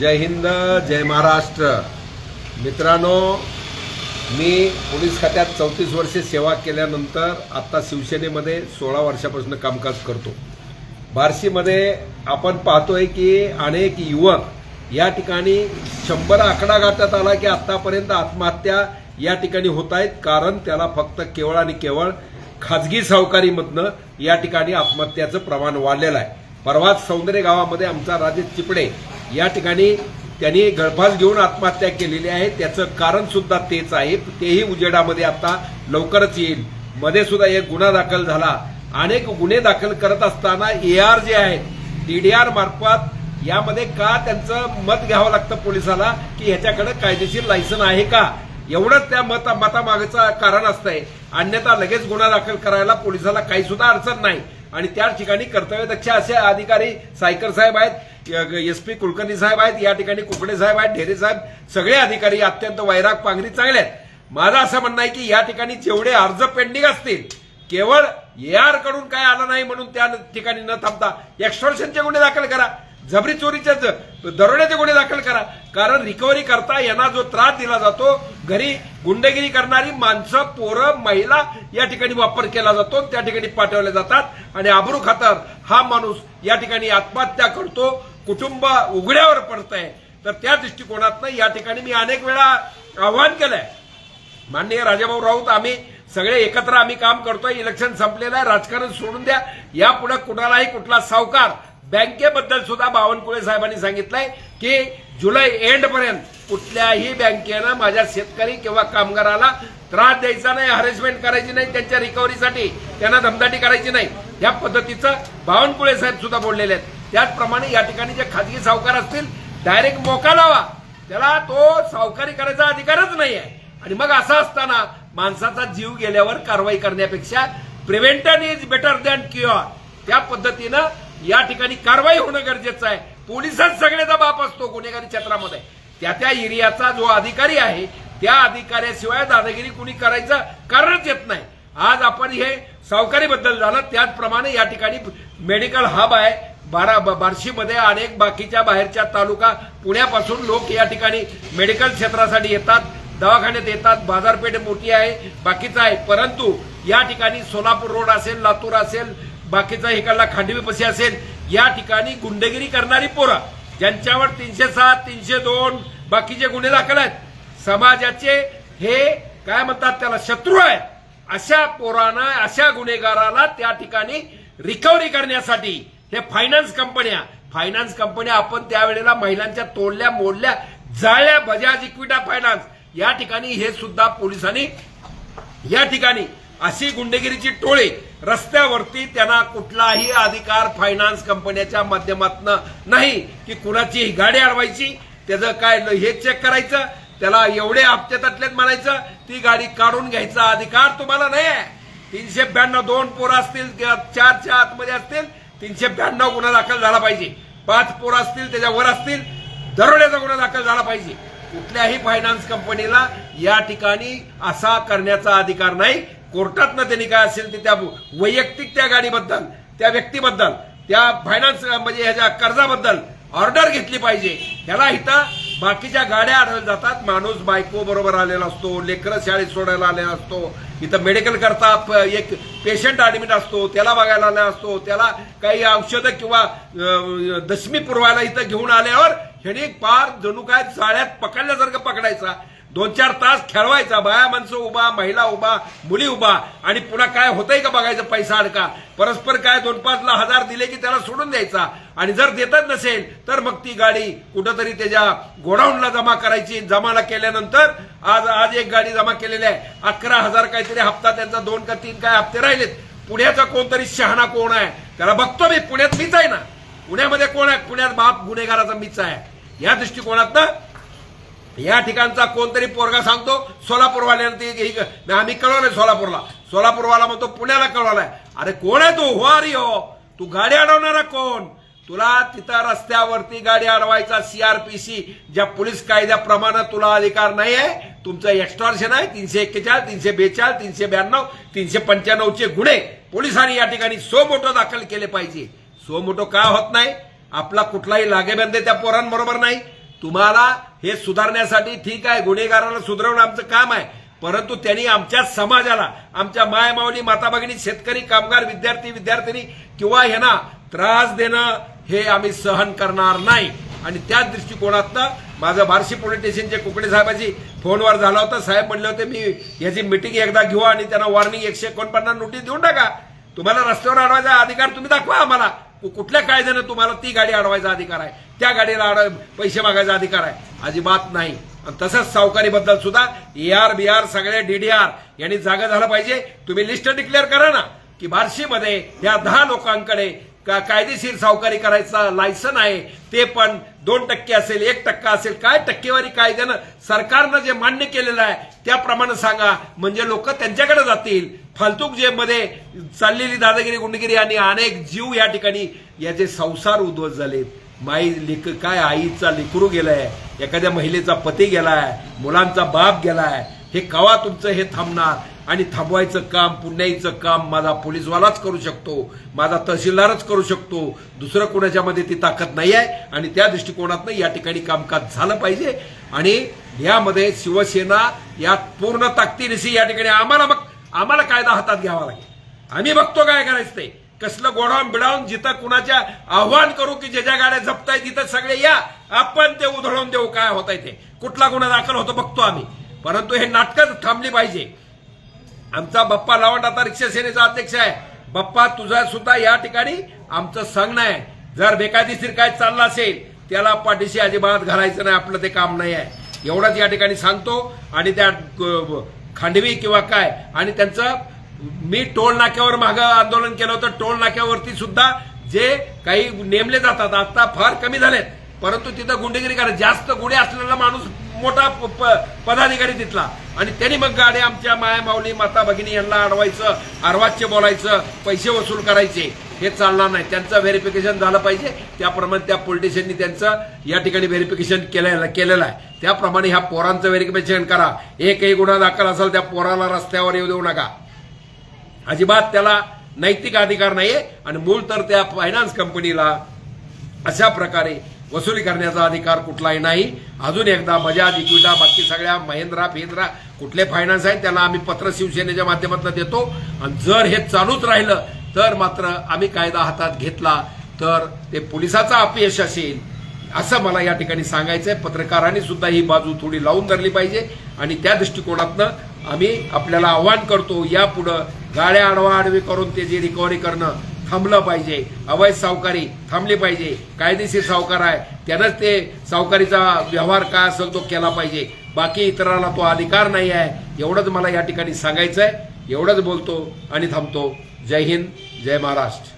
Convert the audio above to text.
जय हिंद जय महाराष्ट्र. मित्रांनो मी पोलीस खात्यात चौतीस वर्षे सेवा केल्यानंतर आत्ता शिवसेनेमध्ये सोळा वर्षापासून कामकाज करतो. बार्शीमध्ये आपण पाहतोय की अनेक युवक या ठिकाणी शंभर आकडा गाठण्यात आला की आत्तापर्यंत आत्महत्या या ठिकाणी होत आहेत. कारण त्याला फक्त केवळ आणि केवळ खाजगी सावकारीमधनं या ठिकाणी आत्महत्याचं प्रमाण वाढलेलं आहे. परवाच सौंदर्य गावामध्ये आमचा राजेश चिपडे या ठिकाणी त्यांनी गळफास घेऊन आत्महत्या केलेली आहे. त्याचं कारण सुद्धा तेच आहे. तेही उजेडामध्ये आता लवकरच येईल. मध्ये सुद्धा एक गुन्हा दाखल झाला. अनेक गुन्हे दाखल करत असताना ए आर जे आहेत डीडीआर मार्फत यामध्ये का त्यांचं मत घ्यावं लागतं पोलिसाला की ह्याच्याकडे कायदेशीर लायसन आहे का? एवढंच त्या मत मतामागचं कारण असतंय. अन्यथा लगेच गुन्हा दाखल करायला पोलिसाला काही सुद्धा अडचण नाही. आणि त्या ठिकाणी कर्तव्यदक्ष असे अधिकारी सायकर साहेब आहेत एस पी कुलकर्णी साहेब आहेत या ठिकाणी कुकडे साहेब आहेत ढेरे साहेब सगळे अधिकारी अत्यंत वैराग पांगरी चांगले आहेत. माझं असं म्हणणं आहे की या ठिकाणी जेवढे अर्ज पेंडिंग असतील केवळ एआरकडून काय आलं नाही म्हणून त्या ठिकाणी न थांबता एक्स्ट्रॉशनचे गुन्हे दाखल करा जबरी चोरीचे दरोड्याचे गुन्हे दाखल करा. कारण रिकव्हरी करता यांना जो त्रास दिला जातो घरी गुंडगिरी करणारी माणसं पोरं महिला या ठिकाणी वापर केला जातो त्या ठिकाणी पाठवले जातात. आणि आबरू खातर हा माणूस या ठिकाणी आत्महत्या करतो. कुटुंब उघड्यावर पडतंय. तर त्या दृष्टिकोनातनं या ठिकाणी मी अनेक वेळा आव्हान केलंय. माननीय राजाभाऊ राऊत आम्ही सगळे एकत्र आम्ही काम करतोय. इलेक्शन संपलेलं आहे. राजकारण सोडून द्या. यापुढे कुणालाही कुठला सावकार बँकेबद्दल सुद्धा बावनकुळे साहेबांनी सांगितलंय की जुलै एंड पर्यंत कुठल्याही बँकेनं माझ्या शेतकरी किंवा कामगाराला त्रास द्यायचा नाही हरेसमेंट करायची नाही त्यांच्या रिकव्हरीसाठी त्यांना धमदाटी करायची नाही. या पद्धतीचं बावनकुळे साहेब सुद्धा बोललेले आहेत. त्याचप्रमाणे या ठिकाणी जे खाजगी सावकार असतील डायरेक्ट मोका लावा. त्याला तो सावकारी करायचा अधिकारच नाही आहे आणि मग असं असताना माणसाचा जीव गेल्यावर कारवाई करण्यापेक्षा prevention is better than cure त्या पद्धतीनं या ठिकाणी कारवाई होणं गरजेचं आहे. पोलिसच सगळ्याचा बाप असतो गुन्हेगारी क्षेत्रामध्ये. त्या त्या एरियाचा जो अधिकारी आहे त्या अधिकाऱ्याशिवाय दादागिरी कुणी करायचं कारणच येत नाही. आज आपण हे सावकारीबद्दल झालं त्याचप्रमाणे या ठिकाणी मेडिकल हब आहे. बारा ब- बार्शीमध्ये अनेक बाकीच्या बाहेरच्या तालुका पुण्यापासून लोक या ठिकाणी मेडिकल क्षेत्रासाठी येतात दवाखान्यात येतात बाजारपेठ मोठी आहे बाकीचं आहे. परंतु या ठिकाणी सोलापूर रोड असेल लातूर असेल बाकीचा इकडला खांडवीपशी असेल या ठिकाणी गुंडगिरी करणारी पोरं ज्यांच्यावर तीनशे सात तीनशे दोन बाकीचे गुन्हे दाखल आहेत. समाजाचे हे काय म्हणतात त्याला शत्रू आहेत. अशा पोरांना अशा गुन्हेगाराला त्या ठिकाणी रिकव्हरी करण्यासाठी हे फायनान्स कंपन्या फायनान्स कंपन्या आपण त्यावेळेला महिलांच्या तोडल्या मोडल्या जाळल्या बजाज इक्विटा फायनान्स या ठिकाणी हे सुद्धा पोलिसांनी या ठिकाणी अशी गुंडगिरीची टोळी रस्त्यावरती त्यांना कुठलाही अधिकार फायनान्स कंपन्याच्या माध्यमातून नाही की कुणाची गाडी अडवायची. त्याचं काय हे चेक करायचं. त्याला एवढे हप्ते तटलेत म्हणायचं. ती गाडी काढून घ्यायचा अधिकार तुम्हाला नाही आहे तीनशे ब्याण्णव दोन पोरं असतील किंवा चारच्या आतमध्ये असतील तीनशे ब्याण्णव गुन्हा दाखल झाला पाहिजे. पाच पोरं असतील त्याच्यावर असतील दरोड्याचा गुन्हा दाखल झाला पाहिजे. कुठल्याही फायनान्स कंपनीला या ठिकाणी असा करण्याचा अधिकार नाही. कोर्टातनं त्यांनी काय असेल ते त्या वैयक्तिक त्या गाडीबद्दल त्या व्यक्तीबद्दल त्या फायनान्स म्हणजे ह्याच्या कर्जाबद्दल ऑर्डर घेतली पाहिजे. ह्याला इथं बाकीच्या गाड्या आढळल्या जातात. माणूस बायको बरोबर आलेला असतो लेकरं शाळेत सोडायला आलेला असतो. इथं मेडिकल करता प- एक पेशंट ऍडमिट असतो त्याला बघायला आला असतो. त्याला काही औषधं किंवा दशमी पुरवायला इथं घेऊन आल्यावर ह्याने पार जणू काय जाळ्यात पकडल्यासारखं पकडायचा. दोन चार तास खेळवायचा. बाया माणसं उभा महिला उभा मुली उभा. आणि पुन्हा काय होतंय का बघायचं पैसा अडका? परस्पर काय दोन पाच ला हजार दिले की त्याला सोडून द्यायचा? आणि जर देतच नसेल तर मग ती गाडी कुठंतरी त्याच्या गोडाऊनला जमा करायची. जमाला केल्यानंतर आज आज एक गाडी जमा केलेली आहे. अकरा हजार काहीतरी हप्ता त्यांचा दोन का तीन काय हप्ते राहिलेत. पुण्याचा कोणतरी शहाणा कोण आहे? त्याला बघतो मी. पुण्यात मीच आहे ना. पुण्यामध्ये कोण आहे? पुण्यात बाप गुन्हेगाराचा मीच आहे. या दृष्टिकोनातनं या ठिकाणचा कोणतरी पोरगा सांगतो सोलापूरवाल्यानं ते आम्ही कळवलंय सोलापूरला. सोलापूरवाला म्हणतो पुण्याला कळवलाय. अरे कोण आहे तू? हो अरे हो. तू गाडी अडवणारा कोण? तुला तिथं रस्त्यावरती गाडी अडवायचा सीआरपीसी ज्या पोलीस कायद्याप्रमाणे तुला अधिकार नाही आहे तुमचं एक्स्ट्रॉर्शन आहे तीनशे एक्केचाळीस तीनशे बेचाळीस तीनशे ब्याण्णव तीनशे पंच्याण्णवचे गुन्हे पोलिसांनी या ठिकाणी सो मोठं दाखल केले पाहिजे. सो मोठं का होत नाही? आपला कुठलाही लागेबंदे त्या पोरांबरोबर नाही. तुम्हाला हे सुधारण्यासाठी ठीक आहे गुन्हेगाराला सुधारवणं आमचं काम आहे. परंतु त्यांनी आमच्या समाजाला आमच्या मायमाऊली माता भगिनी शेतकरी कामगार विद्यार्थी विद्यार्थिनी किंवा ह्यांना त्रास देणं हे आम्ही सहन करणार नाही. आणि त्याच दृष्टिकोनातनं माझं बार्शी पोलीस स्टेशनचे कुकडे साहेबाची फोनवर झाला होता. साहेब म्हणले होते मी याची मिटिंग एकदा घेऊ आणि त्यांना वॉर्निंग एकशे एकोणपन्नास नोटीस देऊन टाका. तुम्हाला रस्त्यावर अडवायचा अधिकार तुम्ही दाखवा आम्हाला. कुठल्या कायद्यानं तुम्हाला ती गाडी अडवायचा अधिकार आहे? त्या गाडीला अड पैसे मागायचा अधिकार आहे? अजिबात नाही. आणि तसंच सावकारीबद्दल सुद्धा ए आर बी आर सगळे डीडीआर यांनी जागा झालं पाहिजे. तुम्ही लिस्ट डिक्लेअर करा ना की बार्शीमध्ये या दहा लोकांकडे का कायदेशीर सावकारी करायचा लायसन आहे ते पण दोन टक्के असेल एक टक्का असेल काय टक्केवारी कायद्यानं सरकारनं जे मान्य केलेलं आहे त्याप्रमाणे सांगा. म्हणजे लोक त्यांच्याकडे जातील. फालतूक जे मध्ये चाललेली दादागिरी गुंडगिरी आणि अनेक जीव या ठिकाणी याचे संसार उद्ध्वस्त झालेत. माई लेख काय आईचा लेकरू गेलाय एखाद्या महिलेचा पती गेलाय मुलांचा बाप गेलाय हे कवा तुमचं हे थांबणार? आणि थांबवायचं काम पुण्याईचं काम माझा पोलीसवालाच करू शकतो माझा तहसीलदारच करू शकतो. दुसरं कोणाच्या मध्ये ती ताकद नाही आहे आणि त्या दृष्टिकोनातनं या ठिकाणी कामकाज झालं पाहिजे. आणि यामध्ये शिवसेना या पूर्ण ताकदीनिशी या ठिकाणी आम्हाला मग आम्हाला कायदा हातात घ्यावा लागेल. आम्ही बघतो काय करायचं ते. कसलं गोडाऊन बिडावून जिथं कुणाच्या आव्हान करू की ज्या ज्या गाड्या जपताय तिथं सगळे या. आपण ते उधळून देऊ काय होत ते. कुठला गुन्हा दाखल होतो बघतो आम्ही. परंतु हे नाटकच थांबली पाहिजे. आमचा बाप्पा लावट आता रिक्षा सेनेचा अध्यक्ष आहे. बाप्पा तुझा सुद्धा या ठिकाणी आमचं सांगणं आहे जर बेकायदेशीर काय चाललं असेल त्याला पाठीशी अजिबात घालायचं नाही आपलं ते काम नाही आहे. एवढंच या ठिकाणी सांगतो आणि त्या खांडवी किंवा काय आणि त्यांचं मी टोल नाक्यावर मागं आंदोलन केलं होतं. टोल नाक्यावरती सुद्धा जे काही नेमले जातात आता फार कमी झालेत. परंतु तिथं गुंडेगिरी करा जास्त गुन्हे असलेला माणूस मोठा प- प- पदाधिकारी तिथला. आणि त्यांनी मग गाडी आमच्या माया माऊली माता भगिनी यांना अडवायचं अर्वाच्य बोलायचं पैसे वसूल करायचे. हे चालणार नाही. त्यांचं व्हेरिफिकेशन झालं पाहिजे. त्याप्रमाणे त्या पोलिटिशियननी त्यांचं या ठिकाणी व्हेरिफिकेशन केलेलं केलेलं आहे. त्याप्रमाणे ह्या पोरांचं व्हेरिफिकेशन करा. एकही गुन्हा दाखल असेल त्या पोराला रस्त्यावर येऊ देऊ नका. अजिबात त्याला नैतिक अधिकार नाहीये. आणि मूळ तर त्या फायनान्स कंपनीला अशा प्रकारे वसुली करण्याचा अधिकार कुठलाही नाही. अजून एकदा बजाज इक्विटा बाकी सगळ्या महिंद्रा फेंद्रा कुठले फायनान्स आहेत त्याला आम्ही पत्र शिवसेनेच्या माध्यमातून देतो. आणि जर हे चालूच राहिलं तर मात्र आम्ही कायदा हातात घेतला तर ते पोलिसाचा अपयश असेल असं मला या ठिकाणी सांगायचंय. पत्रकारांनी सुद्धा ही बाजू थोडी लावून धरली पाहिजे. आणि त्या दृष्टिकोनातनं आम्ही आपल्याला आव्हान करतो यापुढं गाड्या आडवा आडवी करून ते जे रिकव्हरी करणं थांबलं पाहिजे. अवैध सावकारी थांबली पाहिजे. कायदेशीर सावकार आहे. त्यानंच ते सावकारीचा व्यवहार काय असेल तो केला पाहिजे. बाकी इतरांना तो अधिकार नाही आहे. एवढंच मला या ठिकाणी सांगायचं आहे एवढंच बोलतो आणि थांबतो. जय हिंद. जय महाराष्ट्र.